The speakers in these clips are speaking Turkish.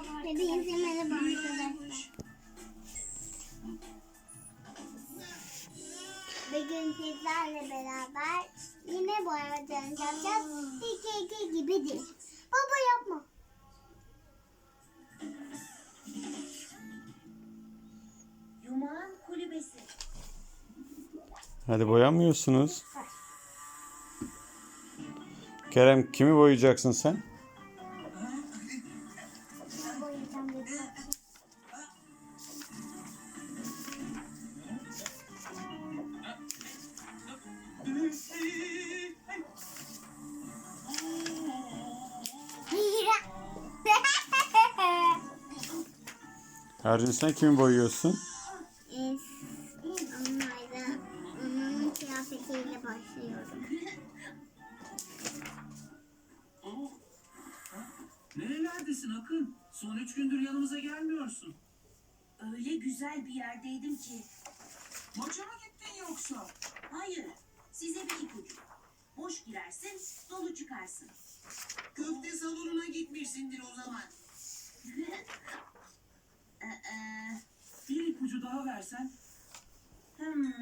Hepinize merhaba arkadaşlar. Bugün sizlerle beraber yine boyama challenge yapacağız. İki iki gibi değil. Baba yapma. Yumağın kulübesi. Hadi boyamıyorsunuz. Kerem kimi boyayacaksın sen? Ercin sen kimi boyuyorsun? Onlarla onun kıyafetiyle başlıyorum. Nerelerdesin Akın? Son üç gündür yanımıza gelmiyorsun. Öyle güzel bir yerdeydim ki. Maça mı gittin yoksa? Hayır, size bir ipucu. Boş girersin, dolu çıkarsın. Köfte salonuna gitmişsindir o zaman. Ee, Bir ipucu daha versen. hmm,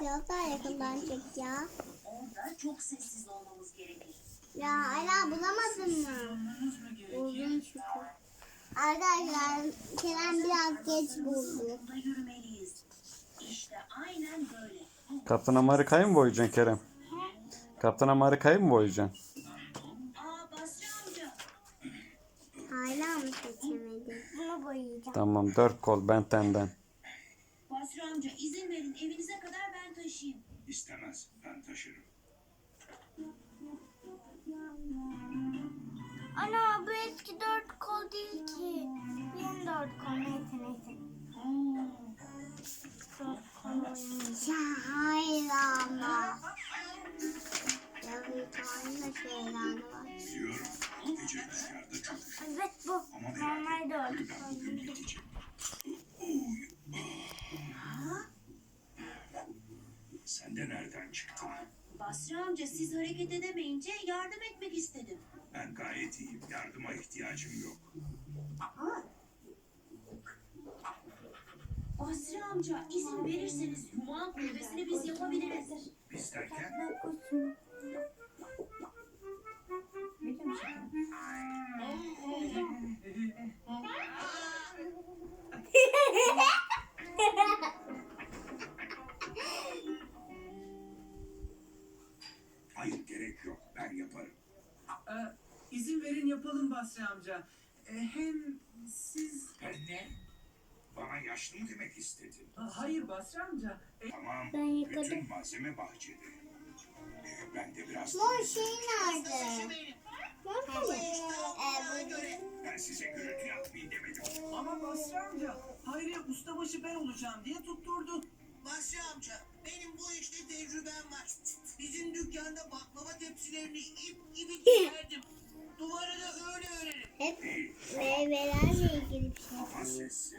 Biraz daha yakından çek ya. orada çok sessiz olmamız gerekir. Ya hala bulamadın mı? Buldum şükür. Arkadaşlar Kerem biraz geç buldu. Yürümeliyiz. İşte aynen böyle. Kaptan Amerika'yı mı boyayacaksın Kerem? Kaptan Amerika'yı mı boyayacaksın? Hala mı seçemedin? Bunu boyayacağım. Tamam dört kol Benten'den. Basri amca izin verin evinize kadar ben taşıyayım. İstemez. Ben taşırım. Ana bu eski dört kol değil ki. Benim dört kol neyse neyse. Dört kol Ya hayır ama. Ya bir tane şeyler Evet bu. Normal dört. Sen de nereden çıktın? Basri amca siz hareket edemeyince yardım etmek istedim. Ben gayet iyiyim. Yardıma ihtiyacım yok. Basri amca izin verirseniz Yumağın kulübesini biz yapabiliriz. İzin verin yapalım Basri amca. Ee, hem siz... Ben ne? Bana yaşlı mı demek istedin? Ha, hayır Basri amca. Ee, Tamam. Ben yıkadım. Bütün malzeme bahçede. Ee, ben de biraz... Mor şey nerede? Mor mu? Ben size gürültü yapmayın demedim. ama Basri amca Hayriye ustabaşı ben olacağım diye tutturdu. Basri amca, benim bu işte tecrübem var. Bizim dükkanda baklava tepsilerini ip gibi dikerdim. Duvarı da öyle örerim. hep meyvelerle ilgili bir şey. Sessiz.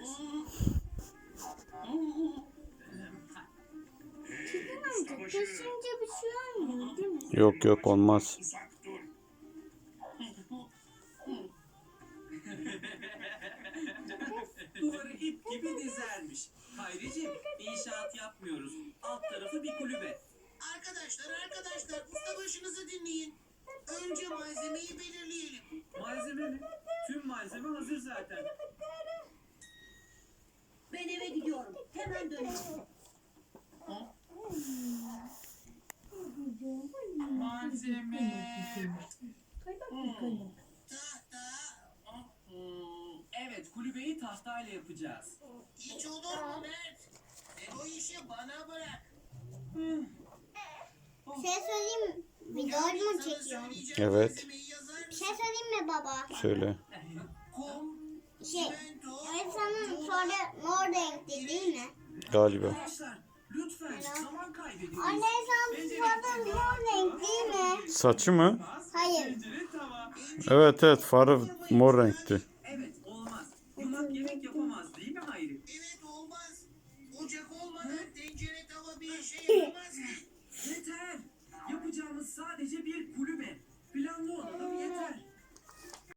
Taşınca bir şey olmuyor değil mi? Yok yok olmaz. Duvarı ip gibi dizermiş. Hayriciğim inşaat yapmıyoruz. Alt tarafı bir kulübe. Arkadaşlar, arkadaşlar, ustabaşınızı dinleyin. Önce malzemeyi belirleyelim. Malzeme mi? Tüm malzeme hazır zaten. Ben eve gidiyorum. Hemen döneceğim. Malzeme. Tahta, Hmm, evet kulübeyi tahtayla yapacağız. hiç olur mu Mert? Sen o işi bana bırak. Bir şey söyleyeyim mi? Video mu Sana çekiyor? söyleyeceğim Evet. Bir şey söyleyeyim mi baba? Söyle. Şey, simento, Öğretmenim sonra mor renkli değil mi? Galiba. Arkadaşlar lütfen zaman kaybediyoruz. Anne sen sonra mor renk değil mi? Saçı mı? Hayır. Evet evet farı mor renkti. Evet olmaz. Yumak yemek yapamaz değil mi Hayri? Evet olmaz. Ocak olmadan tencere tava bir şey yapamaz.